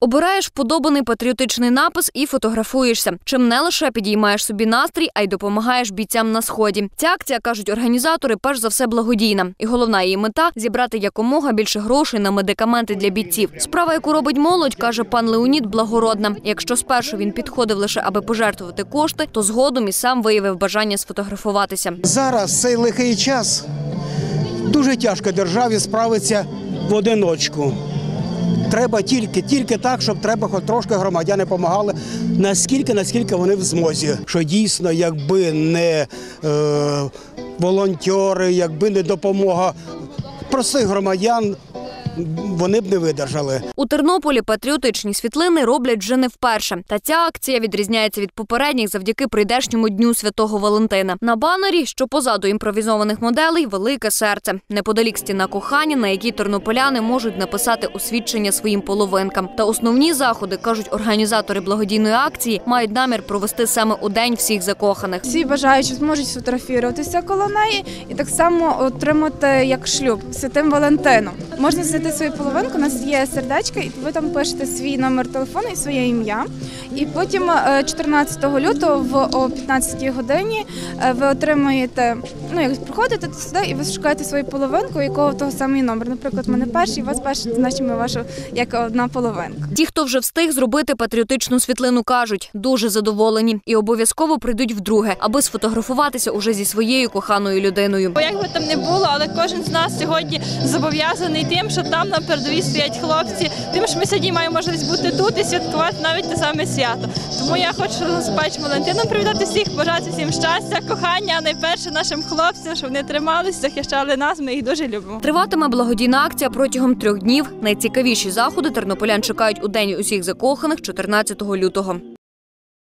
Обираєш вподобаний патріотичний напис і фотографуєшся. Чим не лише підіймаєш собі настрій, а й допомагаєш бійцям на сході. Ця акція кажуть організатори, перш за все благодійна. І головна її мета зібрати якомога більше грошей на медикаменти для бійців. Справа, яку робить молодь, каже пан Леонід, благородна. Якщо спершу він підходив лише аби пожертвувати кошти, то згодом і сам виявив бажання сфотографуватися. Зараз цей лихий час дуже тяжко державі справитися в одиночку. Треба тільки, тільки так, щоб треба хоч трошки громадяни допомагали наскільки, наскільки вони в змозі. Що дійсно, якби не е, волонтери, якби не допомога простих громадян, вони б не видержали. У Тернополі патріотичні світлини роблять вже не вперше. Та ця акція відрізняється від попередніх завдяки прийдешньому дню святого Валентина. На банері, що позаду імпровізованих моделей, велике серце. Неподалік стіна кохання, на якій тернополяни можуть написати освідчення своїм половинкам. Та основні заходи кажуть організатори благодійної акції, мають намір провести саме у день всіх закоханих. Всі бажаючі зможуть сфотографуватися коло неї і так само отримати як шлюб святим Валентином. Можна знайти свою половинку, у нас є сердечко, і ви там пишете свій номер телефону і своє ім'я. І потім е, 14 лютого в о 15 годині е, ви отримуєте, ну як приходите сюди і ви шукаєте свою половинку, якого того самий номер. Наприклад, мене перший, вас перший, значить ми вашу як одна половинка. Ті, хто вже встиг зробити патріотичну світлину, кажуть, дуже задоволені і обов'язково прийдуть вдруге, аби сфотографуватися уже зі своєю коханою людиною. Бо як би там не було, але кожен з нас сьогодні зобов'язаний тим, що там на передовій стоять хлопці, тим, що ми сьогодні маємо можливість бути тут і святкувати навіть те саме свято. Тому я хочу з пач Валентином привітати всіх, бажати всім щастя, кохання, а найперше нашим хлопцям, щоб вони тримались, захищали нас. Ми їх дуже любимо. Триватиме благодійна акція протягом трьох днів. Найцікавіші заходи тернополян чекають у день усіх закоханих 14 лютого.